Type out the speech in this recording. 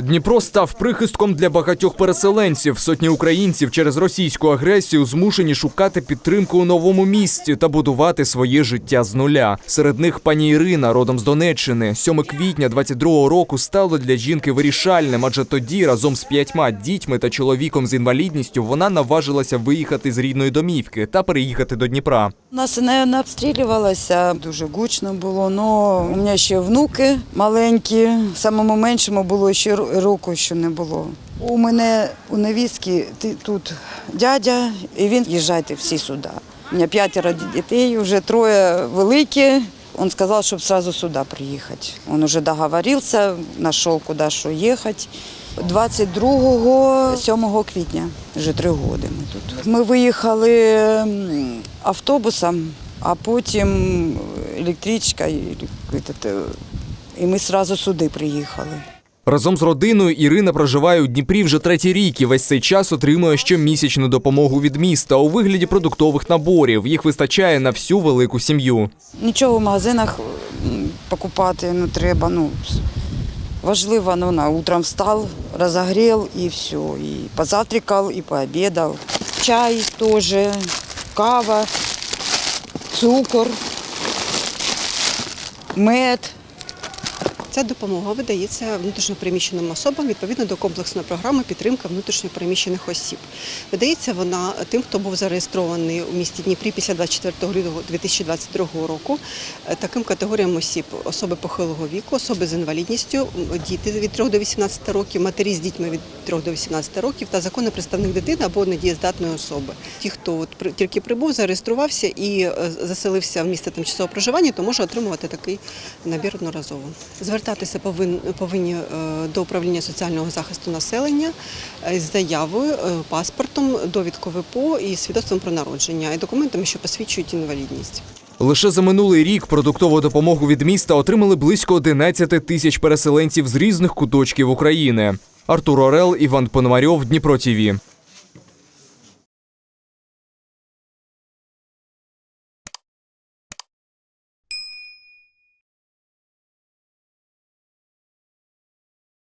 Дніпро став прихистком для багатьох переселенців. Сотні українців через російську агресію змушені шукати підтримку у новому місті та будувати своє життя з нуля. Серед них пані Ірина, родом з Донеччини. 7 квітня 22-го року стало для жінки вирішальним, адже тоді разом з п'ятьма дітьми та чоловіком з інвалідністю вона наважилася виїхати з рідної домівки та переїхати до Дніпра. Нас не, обстрілювалося, дуже гучно було. Ну, у мене ще внуки маленькі, самому меншому було ще року, що не було. У мене у невістки тут дядя, і він їжджайте всі сюди. У мене п'ятеро дітей, вже троє великі. Он сказал, чтобы сразу сюда приехать. Он уже договорился, нашел, куда що їхати. 22 7 квітня, вже три роки ми тут. Ми виїхали автобусом, а потім електричка, і ми одразу сюди приїхали. Разом з родиною Ірина проживає у Дніпрі вже третій рік і весь цей час отримує щомісячну допомогу від міста у вигляді продуктових наборів. Їх вистачає на всю велику сім'ю. Нічого в магазинах покупати не треба. Ну, важливо, ну, на утром встав, розогрів і все. І позавтракав, і пообідав. Чай теж, кава, цукор, мед. Ця допомога видається внутрішньопереміщеним особам відповідно до комплексної програми підтримка внутрішньопереміщених осіб. Видається вона тим, хто був зареєстрований у місті Дніпрі після 24 лютого 2022 року. Е, Таким категоріям осіб особи похилого віку, особи з інвалідністю, діти від 3 до 18 років, матері з дітьми від 3 до 18 років та законний представник дитини або недієздатної особи. Ті, хто от тільки прибув, зареєструвався і е, заселився в місце тимчасового проживання, то може отримувати такий набір одноразово. Звертатися повин, повинні е, до управління соціального захисту населення е, з заявою, е, паспортом, довідкою ВПО і свідоцтвом про народження і документами, що посвідчують інвалідність. Лише за минулий рік продуктову допомогу від міста отримали близько 11 тисяч переселенців з різних куточків України. Артур Орел, Іван Пономарьов, Дніпро ТІВІ.